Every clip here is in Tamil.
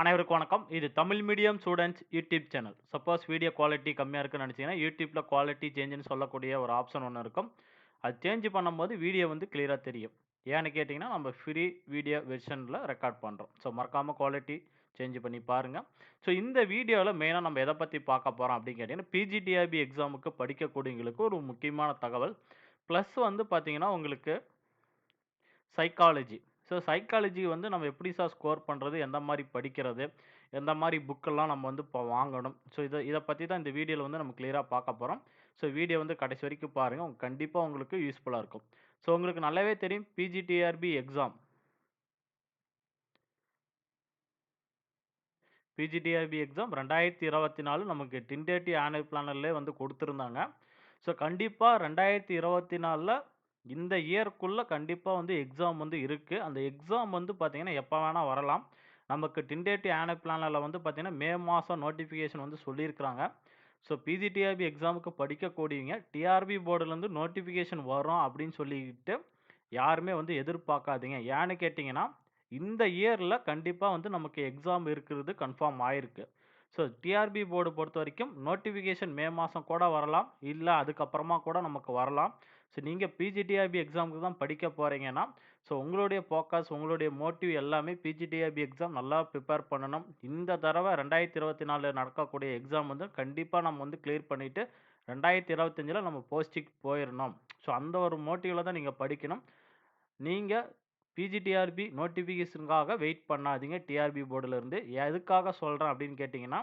அனைவருக்கும் வணக்கம். இது Tamil medium students YouTube channel. Suppose video quality கம்மியாக இருக்குன்னு நினச்சிங்கன்னா யூடியூப்பில் குவாலிட்டி சேஞ்சுன்னு சொல்லக்கூடிய ஒரு ஆப்ஷன் ஒன்று இருக்கும். அது சேஞ்ச் பண்ணும்போது வீடியோ வந்து கிளியராக தெரியும். ஏன்னு கேட்டிங்கன்னா நம்ம ஃப்ரீ வீடியோ வெர்ஷனில் ரெக்கார்ட் பண்ணுறோம் ஸோ மறக்காமல் குவாலிட்டி சேஞ்ச் பண்ணி பாருங்கள் ஸோ இந்த வீடியோவில் மெயினாக நம்ம எதை பற்றி பார்க்க போகிறோம் அப்படின்னு கேட்டிங்கன்னா பிஜிடிஆர்பி எக்ஸாமுக்கு படிக்கக்கூடியவங்களுக்கு ஒரு முக்கியமான தகவல். ப்ளஸ் வந்து பார்த்திங்கன்னா உங்களுக்கு சைக்காலஜி ஸோ சைக்காலஜி வந்து நம்ம எப்படி சார் ஸ்கோர் பண்ணுறது எந்த மாதிரி படிக்கிறது? எந்த மாதிரி புக்கெல்லாம் நம்ம வந்து இப்போ வாங்கணும்? ஸோ இதை இதை பற்றி தான் இந்த வீடியோவில் வந்து நம்ம கிளியராக பார்க்க போகிறோம் ஸோ வீடியோ வந்து கடைசி வரைக்கும் பாருங்கள் கண்டிப்பாக உங்களுக்கு யூஸ்ஃபுல்லாக இருக்கும். ஸோ உங்களுக்கு நல்லாவே தெரியும். பிஜிடிஆர்பி எக்ஸாம் பிஜிடிஆர்பி எக்ஸாம் ரெண்டாயிரத்தி இருபத்தி நாலு நமக்கு டின்டேட்டி ஆனுவல் பிளானர்லேயே வந்து கொடுத்துருந்தாங்க. ஸோ கண்டிப்பாக ரெண்டாயிரத்தி இருபத்தி நாலில் இந்த இயர்க்குள்ளே கண்டிப்பாக வந்து எக்ஸாம் வந்து இருக்குது அந்த எக்ஸாம் வந்து பார்த்திங்கன்னா எப்போ வேணால் வரலாம். நமக்கு டின்டேட்டி ஆனுவல் பிளானில் வந்து பார்த்திங்கன்னா மே மாதம் நோட்டிஃபிகேஷன் வந்து சொல்லியிருக்கிறாங்க ஸோ பிஜிடிஆர்பி எக்ஸாமுக்கு படிக்கக்கூடியவங்க டிஆர்பி போர்டுலேருந்து நோட்டிஃபிகேஷன் வரும் அப்படின்னு சொல்லிக்கிட்டு யாருமே வந்து எதிர்பார்க்காதீங்க. ஏன்னு கேட்டிங்கன்னா இந்த இயரில் கண்டிப்பாக வந்து நமக்கு எக்ஸாம் இருக்கிறது கன்ஃபார்ம் ஆயிருக்கு. ஸோ டிஆர்பி போர்டு பொறுத்த வரைக்கும் நோட்டிஃபிகேஷன் மே மாதம் கூட வரலாம். இல்லை அதுக்கப்புறமா கூட நமக்கு வரலாம். ஸோ நீங்கள் பிஜிடிஆர்பி எக்ஸாமுக்கு தான் படிக்க போகிறீங்கன்னா ஸோ உங்களுடைய ஃபோக்கஸ் உங்களுடைய மோட்டிவ் எல்லாமே பிஜிடிஆர்பி எக்ஸாம் நல்லா ப்ரிப்பேர் பண்ணணும். இந்த தடவை ரெண்டாயிரத்தி இருபத்தி நாலு நடக்கக்கூடிய எக்ஸாம் வந்து கண்டிப்பாக நம்ம வந்து கிளியர் பண்ணிவிட்டு ரெண்டாயிரத்தி இருபத்தஞ்சில் நம்ம போஸ்டிக் போயிடணும் ஸோ அந்த ஒரு மோட்டிவில் தான் நீங்கள் படிக்கணும். நீங்கள் பிஜிடிஆர்பி நோட்டிஃபிகேஷனுக்காக வெயிட் பண்ணாதீங்க. டிஆர்பி போர்டிலேருந்து எதுக்காக சொல்கிறேன் அப்படின்னு கேட்டிங்கன்னா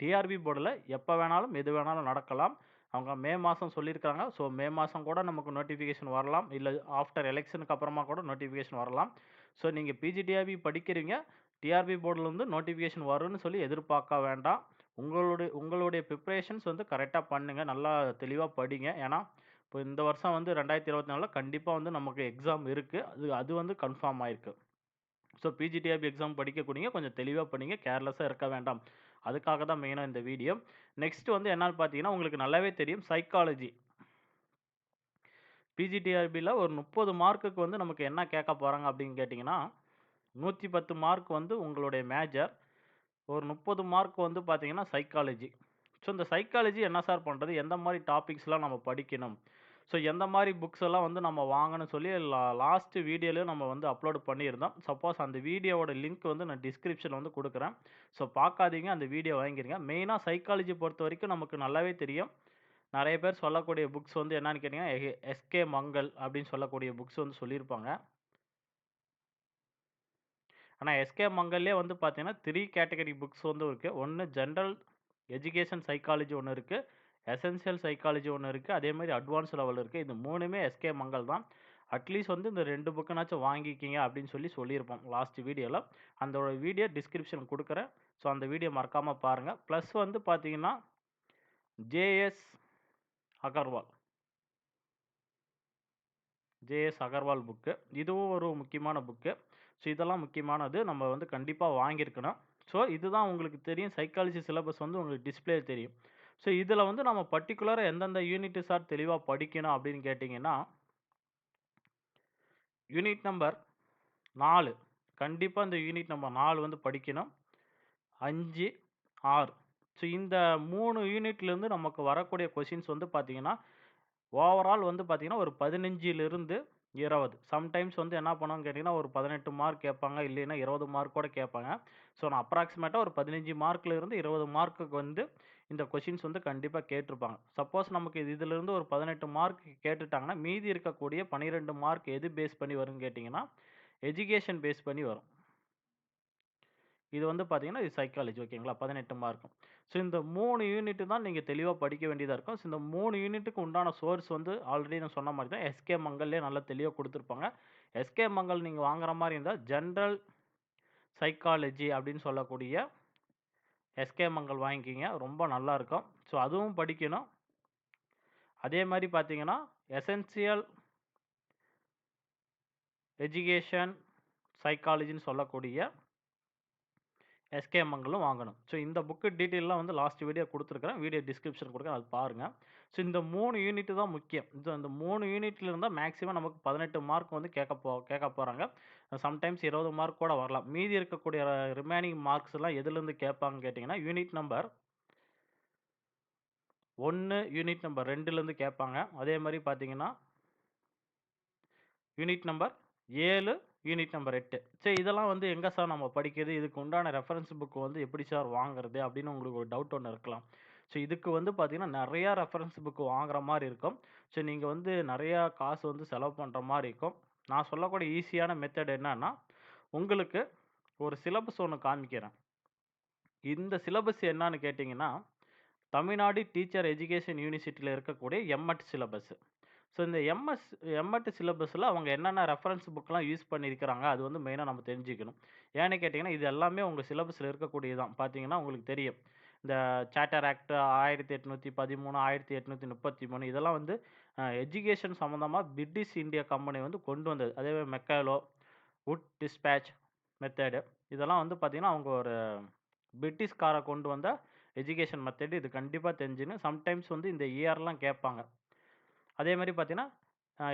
டிஆர்பி போர்டில் எப்போ வேணாலும் எது வேணாலும் நடக்கலாம். அவங்க மே மாதம் சொல்லியிருக்காங்க. ஸோ மே மாதம் கூட நமக்கு நோட்டிஃபிகேஷன் வரலாம். இல்லை ஆஃப்டர் எலெக்ஷனுக்கு அப்புறமா கூட நோட்டிஃபிகேஷன் வரலாம். ஸோ நீங்கள் பிஜிடிஆர்பி படிக்கிறீங்க. டிஆர்பி போர்டிலேருந்து நோட்டிஃபிகேஷன் வரும்னு சொல்லி எதிர்பார்க்க வேண்டாம். உங்களுடைய உங்களுடைய ப்ரிப்ரேஷன்ஸ் வந்து கரெக்டாக பண்ணுங்கள் நல்லா தெளிவாக படிங்க. ஏன்னா இப்போ இந்த வருஷம் வந்து ரெண்டாயிரத்தி இருபத்தி நாலில் கண்டிப்பாக வந்து நமக்கு எக்ஸாம் இருக்குது அது அது வந்து கன்ஃபார்ம் ஆயிருக்கு. ஸோ பிஜிடிஆர்பி எக்ஸாம் படிக்கக்கூடியங்க கொஞ்சம் தெளிவாக படிங்க. கேர்லெஸ்ஸாக இருக்க வேண்டாம். அதுக்காக தான் மெயினாக இந்த வீடியோ நெக்ஸ்ட் வந்து என்னன்னு பார்த்தீங்கன்னா உங்களுக்கு நல்லாவே தெரியும். சைக்காலஜி பிஜிடிஆர்பியில் ஒரு முப்பது மார்க்குக்கு வந்து நமக்கு என்ன கேட்க போகிறாங்க அப்படின்னு கேட்டிங்கன்னா நூற்றி பத்து மார்க் வந்து உங்களுடைய மேஜர் ஒரு முப்பது மார்க் வந்து பார்த்தீங்கன்னா சைக்காலஜி ஸோ இந்த சைக்காலஜி என்ன சார் பண்ணுறது எந்த மாதிரி டாபிக்ஸ்லாம் நம்ம படிக்கணும்? ஸோ எந்த மாதிரி புக்ஸ் எல்லாம் வந்து நம்ம வாங்கணும்னு சொல்லி லா லாஸ்ட்டு வீடியோலையும் நம்ம வந்து அப்லோட் பண்ணியிருந்தோம். சப்போஸ் அந்த வீடியோவோட லிங்க் வந்து நான் டிஸ்கிரிப்ஷனில் வந்து கொடுக்குறேன். ஸோ பார்க்காதீங்க அந்த வீடியோ வாங்கிருங்க. மெயினாக சைக்காலஜி பொறுத்த வரைக்கும் நமக்கு நல்லாவே தெரியும். நிறைய பேர் சொல்லக்கூடிய புக்ஸ் வந்து என்னன்னு கேட்டிங்கன்னா எஸ்கே மங்கள் அப்படின்னு சொல்லக்கூடிய புக்ஸ் வந்து சொல்லியிருப்பாங்க. ஆனால் எஸ்கே மங்கல்லே வந்து பார்த்தீங்கன்னா த்ரீ கேட்டகரி புக்ஸ் வந்து இருக்குது ஒன்று ஜென்ரல் எஜுகேஷன் சைக்காலஜி ஒன்று இருக்குது எசென்சியல் சைக்காலஜி ஒன்று இருக்குது அதே மாதிரி அட்வான்ஸ் லெவல் இருக்குது இது மூணுமே எஸ்கே மங்கள் தான். அட்லீஸ்ட் வந்து இந்த ரெண்டு புக்குனாச்சும் வாங்கிக்கிங்க அப்படின்னு சொல்லி சொல்லியிருப்போம் லாஸ்ட் வீடியோவில் அந்த வீடியோ டிஸ்கிரிப்ஷன் கொடுக்குறேன். ஸோ அந்த வீடியோ மறக்காமல் பாருங்கள் ப்ளஸ் வந்து பார்த்தீங்கன்னா JS Agarwal JS Agarwal book இதுவும் ஒரு முக்கியமான புக்கு ஸோ இதெல்லாம் முக்கியமானது நம்ம வந்து கண்டிப்பாக வாங்கியிருக்கணும். ஸோ இதுதான் உங்களுக்கு தெரியும். சைக்காலஜி சிலபஸ் வந்து உங்களுக்கு டிஸ்பிளே தெரியும். ஸோ இதில் வந்து நம்ம பர்டிகுலராக எந்தெந்த யூனிட்டு சார் தெளிவாக படிக்கணும் அப்படின்னு கேட்டிங்கன்னா யூனிட் நம்பர் நாலு. கண்டிப்பாக இந்த யூனிட் நம்பர் நாலு வந்து படிக்கணும். அஞ்சு ஆறு. ஸோ இந்த மூணு யூனிட்லேருந்து நமக்கு வரக்கூடிய கொஷின்ஸ் வந்து பார்த்திங்கன்னா ஓவரால் வந்து பார்த்திங்கன்னா ஒரு பதினஞ்சிலிருந்து இருபது சம்டைம்ஸ் வந்து என்ன பண்ணுவாங்க கேட்டிங்கன்னா ஒரு பதினெட்டு மார்க் கேட்பாங்க இல்லைன்னா இருபது மார்க் கூட கேட்பாங்க. ஸோ நான் அப்ராக்சிமேட்டாக ஒரு பதினஞ்சு மார்க்லேருந்து இருபது மார்க்குக்கு வந்து இந்த கொஷின்ஸ் வந்து கண்டிப்பாக கேட்டிருப்பாங்க. சப்போஸ் நமக்கு இது இதிலிருந்து ஒரு பதினெட்டு மார்க் கேட்டுட்டாங்கன்னா மீதி இருக்கக்கூடிய பன்னிரெண்டு மார்க் எது பேஸ் பண்ணி வரும்னு கேட்டிங்கன்னா எஜுகேஷன் பேஸ் பண்ணி வரும். இது வந்து பார்த்தீங்கன்னா இது சைக்காலஜி ஓகேங்களா பதினெட்டு மார்க்கும் ஸோ இந்த மூணு யூனிட்டு தான் நீங்கள் தெளிவாக படிக்க வேண்டியதாக இருக்கும். ஸோ இந்த மூணு யூனிட்டுக்கு உண்டான சோர்ஸ் வந்து ஆல்ரெடி நான் சொன்ன மாதிரி தான் எஸ்கே மங்கல்லே நல்லா தெளிவாக கொடுத்துருப்பாங்க. எஸ்கே மங்கல் நீங்கள் வாங்குற மாதிரி இருந்தால் ஜென்ரல் சைக்காலஜி அப்படின்னு சொல்லக்கூடிய எஸ்கே மங்கள் வாங்கிக்கிங்க. ரொம்ப நல்லாயிருக்கும் ஸோ அதுவும் படிக்கணும். அதே மாதிரி பார்த்தீங்கன்னா எசென்சியல் எஜுகேஷன் சைக்காலஜின்னு சொல்லக்கூடிய எஸ்கே மங்களும் வாங்கணும். ஸோ இந்த புக்கு டீட்டெயிலாம் வந்து லாஸ்ட் வீடியோ கொடுத்துருக்குறேன். வீடியோ டிஸ்கிரிப்ஷன் கொடுக்குறேன். அது பாருங்கள் ஸோ இந்த மூணு யூனிட்டு தான் முக்கியம். ஸோ இந்த மூணு யூனிட்ல இருந்தால் மேக்ஸிமம் நமக்கு பதினெட்டு மார்க் வந்து கேட்க போ கேட்க போகிறாங்க சம்டைம்ஸ் 20 மார்க் கூட வரலாம். மீதி இருக்கக்கூடிய ரிமைனிங் மார்க்ஸ்லாம் எதுலேருந்து கேட்பாங்கன்னு கேட்டிங்கன்னா யூனிட் நம்பர் ஒன்று யூனிட் நம்பர் ரெண்டுலேருந்து கேட்பாங்க. அதே மாதிரி பார்த்தீங்கன்னா யூனிட் நம்பர் ஏழு யூனிட் நம்பர் எட்டு சரி இதெல்லாம் வந்து எங்கே சார் நம்ம படிக்கிறது? இதுக்கு உண்டான ரெஃபரன்ஸ் புக் வந்து எப்படி சார் வாங்குறது? அப்படின்னு உங்களுக்கு ஒரு டவுட் ஒன்று இருக்கலாம். ஸோ இதுக்கு வந்து பார்த்தீங்கன்னா, நிறையா ரெஃபரன்ஸ் புக் வாங்குற மாதிரி இருக்கும். ஸோ நீங்கள் வந்து நிறையா காசு வந்து செலவு பண்ணுற மாதிரி இருக்கும். நான் சொல்லக்கூடிய ஈஸியான மெத்தட் என்னன்னா, உங்களுக்கு ஒரு சிலபஸ் ஒன்று காமிக்கிறேன். இந்த சிலபஸ் என்னான்னு கேட்டிங்கன்னா தமிழ்நாடு டீச்சர் எஜுகேஷன் யூனிவர்சிட்டியில் இருக்கக்கூடிய எம்.எட் சிலபஸ். ஸோ இந்த எம்.எஸ் எம்.எட் சிலபஸில் அவங்க என்னென்ன ரெஃபரன்ஸ் புக்கெலாம் யூஸ் பண்ணியிருக்கிறாங்க, அது வந்து மெயினாக நம்ம தெரிஞ்சுக்கணும். ஏன்னு கேட்டிங்கன்னா இது எல்லாமே உங்கள் சிலபஸில் இருக்கக்கூடியது தான். பார்த்தீங்கன்னா உங்களுக்கு தெரியும். இந்த சார்ட்டர் ஆக்ட் 1813, 1833 இதெல்லாம் வந்து எஜுகேஷன் சம்மந்தமாக பிரிட்டிஷ் இந்தியா கம்பெனி வந்து கொண்டு வந்தது. அதே மெக்காலோ, வுட் டிஸ்பேட்ச் மெத்தேடு இதெல்லாம் வந்து பார்த்திங்கன்னா அவங்க ஒரு பிரிட்டிஷ்காரை கொண்டு வந்த எஜுகேஷன் மெத்தேடு இது கண்டிப்பாக தெரிஞ்சுக்கணும். சம்டைம்ஸ் வந்து இந்த இயர்லாம் கேட்பாங்க. அதே மாதிரி பார்த்தீங்கன்னா,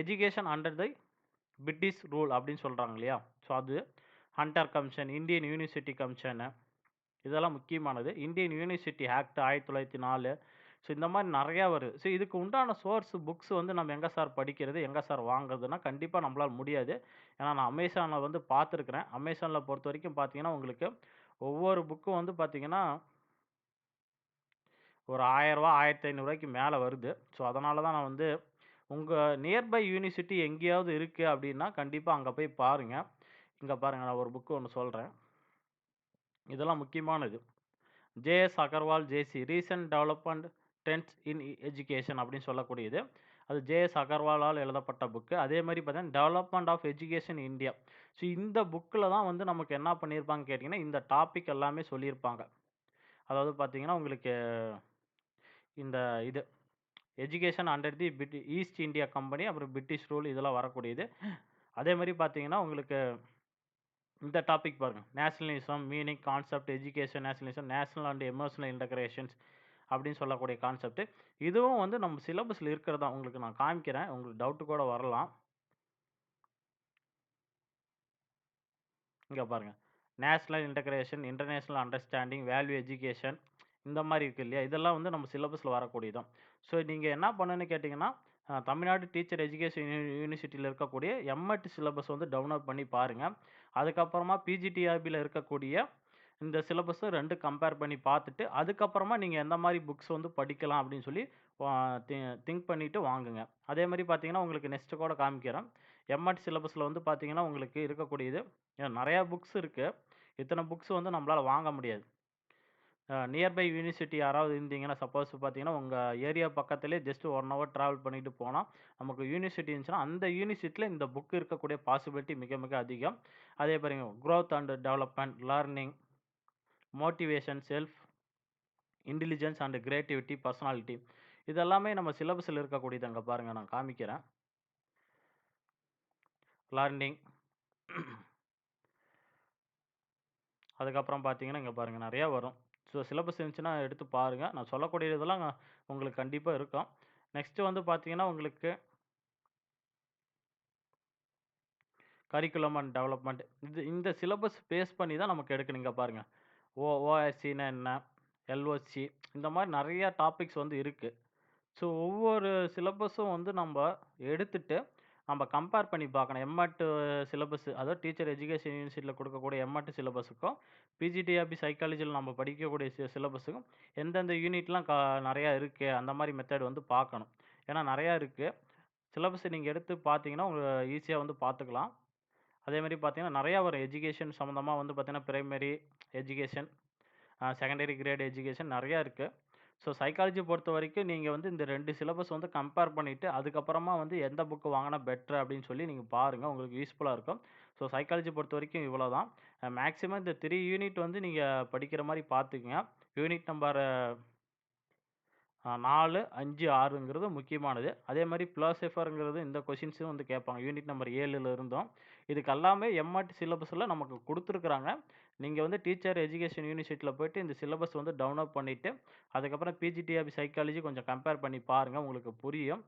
education under the British rule அப்படின்னு சொல்கிறாங்க இல்லையா? ஸோ அது Hunter commission, Indian university commission இதெல்லாம் முக்கியமானது. இந்தியன் யூனிவர்சிட்டி ஆக்ட் 1904 ஸோ இந்த மாதிரி நிறையா வருது. ஸோ இதுக்கு உண்டான சோர்ஸ் புக்ஸ் வந்து நம்ம எங்கே சார் படிக்கிறது? எங்கே சார் வாங்குறதுன்னா, கண்டிப்பாக நம்மளால் முடியாது. ஏன்னா நான் அமேசானில் வந்து பார்த்துருக்குறேன் அமேசானில் பொறுத்த வரைக்கும் பார்த்தீங்கன்னா, உங்களுக்கு ஒவ்வொரு புக்கும் வந்து பார்த்தீங்கன்னா ஒரு ஆயரூவா ஆயிரத்தி ஐநூறுரூவாய்க்கு மேலே வருது. ஸோ அதனால தான் நான் வந்து உங்கள் நியர்பை யூனிவர்சிட்டி எங்கேயாவது இருக்குது அப்படின்னா, கண்டிப்பாக அங்கே போய் பாருங்கள் இங்கே பாருங்கள் நான் ஒரு புக்கு ஒன்று சொல்கிறேன் இதெல்லாம் முக்கியமானது. JS. Agarwal JC. Recent development strength in education அப்படின்னு சொல்லக்கூடியது. அது ஜே.எஸ். அகர்வாலால் எழுதப்பட்ட புக்கு. அதே மாதிரி பார்த்தீங்கன்னா, development of education India. So இந்த புக்கில் தான் வந்து நமக்கு என்ன பண்ணியிருப்பாங்கன்னு கேட்டிங்கன்னா இந்த டாபிக் எல்லாமே சொல்லியிருப்பாங்க. அதாவது பார்த்தீங்கன்னா, உங்களுக்கு இந்த இது education under the British East India company, அப்புறம் பிரிட்டிஷ் ரூல் இதெல்லாம் வரக்கூடியது. அதே மாதிரி பார்த்தீங்கன்னா, உங்களுக்கு இந்த டாபிக் பாருங்க. Nationalism, meaning, concept, education, nationalism, national and emotional integrations அப்படின்னு சொல்லக்கூடிய கான்செப்ட். இதுவும் வந்து நம்ம சிலபஸில் இருக்கிறதா உங்களுக்கு நான் காமிக்கிறேன். உங்களுக்கு டவுட்டு கூட வரலாம். இங்கே பாருங்கள் national integration, international understanding, value education இந்த மாதிரி இருக்குது இல்லையா? இதெல்லாம் வந்து நம்ம சிலபஸில் வரக்கூடியதும் ஸோ நீங்கள் என்ன பண்ணுன்னு கேட்டிங்கன்னா தமிழ்நாடு டீச்சர் எஜுகேஷன் யூனிவர்சிட்டியில் இருக்கக்கூடிய எம்.எட் சிலபஸ் வந்து டவுன்லோட் பண்ணி பாருங்கள் அதுக்கப்புறமா பிஜிடிஆர்பியில் இருக்கக்கூடிய இந்த சிலபஸை ரெண்டும் கம்பேர் பண்ணி பார்த்துட்டு, அதுக்கப்புறமா நீங்கள் எந்த மாதிரி புக்ஸ் வந்து படிக்கலாம் அப்படின்னு சொல்லி தி திங்க் பண்ணிவிட்டு வாங்குங்க. அதே மாதிரி பார்த்தீங்கன்னா, உங்களுக்கு நெக்ஸ்ட்டு கூட காமிக்கிறேன். எம்ஆர்டி சிலபஸில் வந்து பார்த்தீங்கன்னா, உங்களுக்கு இருக்கக்கூடியது நிறையா புக்ஸ் இருக்குது இத்தனை புக்ஸ் வந்து நம்மளால் வாங்க முடியாது. நியர்பை யூனிவர்சிட்டி யாராவது இருந்தீங்கன்னா, சப்போஸ் பார்த்தீங்கன்னா, உங்கள் ஏரியா பக்கத்துலேயே ஜஸ்ட் ஒன் ஹவர் ட்ராவல் பண்ணிட்டு போனால் நமக்கு யூனிவர்சிட்டி இருந்துச்சுன்னா, அந்த யூனிவர்சிட்டியில் இந்த புக் இருக்கக்கூடிய பாசிபிலிட்டி மிக மிக அதிகம். அதே பாருங்க growth and development, learning motivation, self intelligence and creativity, personality இதெல்லாமே நம்ம சிலபஸில் இருக்கக்கூடியது. அங்கே பாருங்கள் நான் காமிக்கிறேன். லேர்னிங் அதுக்கப்புறம் பார்த்தீங்கன்னா, இங்கே பாருங்கள் நிறையா வரும். ஸோ சிலபஸ் இருந்துச்சுன்னா எடுத்து பாருங்கள் நான் சொல்லக்கூடியதெல்லாம் உங்களுக்கு கண்டிப்பாக இருக்கும். நெக்ஸ்ட்டு வந்து பார்த்தீங்கன்னா, உங்களுக்கு கரிக்குலம் அண்ட் டெவலப்மெண்ட் இது இந்த சிலபஸ் பேஸ் பண்ணி தான் நமக்கு எடுக்கணுங்க பாருங்கள் ஓ ஓஎஸ்சின்னா என்ன? எல்ஓசி இந்த மாதிரி நிறையா டாபிக்ஸ் வந்து இருக்குது ஸோ ஒவ்வொரு சிலபஸும் வந்து நம்ம எடுத்துட்டு, நம்ம கம்பேர் பண்ணி பார்க்கணும். எம்.எட் சிலபஸ் அதாவது டீச்சர் எஜுகேஷன் யூனிவர்சிட்டியில் கொடுக்கக்கூடிய எம்.எட் சிலபஸுக்கும், பிஜிடிஆபி சைக்காலஜியில் நம்ம படிக்கக்கூடிய சி சிலபஸுக்கும் எந்தெந்த யூனிட்லாம் க நிறையா இருக்குது அந்த மாதிரி மெத்தட் வந்து பார்க்கணும். ஏன்னா நிறையா இருக்குது சிலபஸை நீங்கள் எடுத்து பார்த்தீங்கன்னா, உங்களுக்கு ஈஸியாக வந்து பார்த்துக்கலாம். அதேமாதிரி பார்த்தீங்கன்னா, நிறையா வரும். எஜுகேஷன் சம்மந்தமாக வந்து பார்த்திங்கன்னா primary education, secondary grade education நிறையா இருக்குது ஸோ சைக்காலஜி பொறுத்த வரைக்கும் நீங்கள் வந்து இந்த ரெண்டு சிலபஸ் வந்து கம்பேர் பண்ணிவிட்டு அதுக்கப்புறமா வந்து எந்த புக்கு வாங்கினா பெட்டர் அப்படின்னு சொல்லி நீங்கள் பாருங்கள் உங்களுக்கு யூஸ்ஃபுல்லாக இருக்கும். ஸோ சைக்காலஜி பொறுத்த வரைக்கும் இவ்வளோ தான். மேக்ஸிமம் இந்த த்ரீ யூனிட் வந்து நீங்கள் படிக்கிற மாதிரி பார்த்துக்குங்க யூனிட் நம்பர் நாலு அஞ்சு ஆறுங்கிறது முக்கியமானது. அதே மாதிரி பிலாசபர்ங்கிறது இந்த கொஷின்ஸும் வந்து கேட்பாங்க. யூனிட் நம்பர் ஏழுல இருந்தும். இதுக்கு எல்லாமே எம்ஆர்டி சிலபஸில் நமக்கு கொடுத்துருக்குறாங்க நீங்கள் வந்து டீச்சர் எஜுகேஷன் யூனிவர்சிட்டியில் போயிட்டு இந்த சிலபஸ் வந்து டவுன்லோட் பண்ணிவிட்டு அதுக்கப்புறம் பிஜிடிஆபி சைக்காலஜி கொஞ்சம் கம்பேர் பண்ணி பாருங்கள் உங்களுக்கு புரியும்.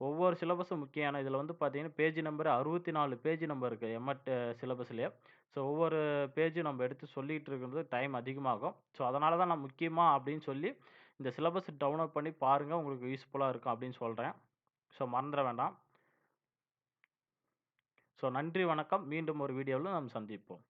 ஒவ்வொரு சிலபஸும் முக்கியமான இதில் வந்து பார்த்தீங்கன்னா, பேஜ் நம்பர் 64 பேஜ் நம்பர் இருக்குது எம்.எட் சிலபஸ்லேயே ஸோ, ஒவ்வொரு பேஜும் நம்ம எடுத்து சொல்லிகிட்டு இருக்கிறது டைம் அதிகமாகும். ஸோ, அதனால தான் நான் முக்கியமாக அப்படின்னு சொல்லி, இந்த சிலபஸ் டவுன்லோட் பண்ணி பாருங்கள் உங்களுக்கு யூஸ்ஃபுல்லாக இருக்கும் அப்படின்னு சொல்கிறேன் ஸோ, மறந்துட வேண்டாம். ஸோ, நன்றி, வணக்கம். மீண்டும் ஒரு வீடியோவில் நாம் சந்திப்போம்.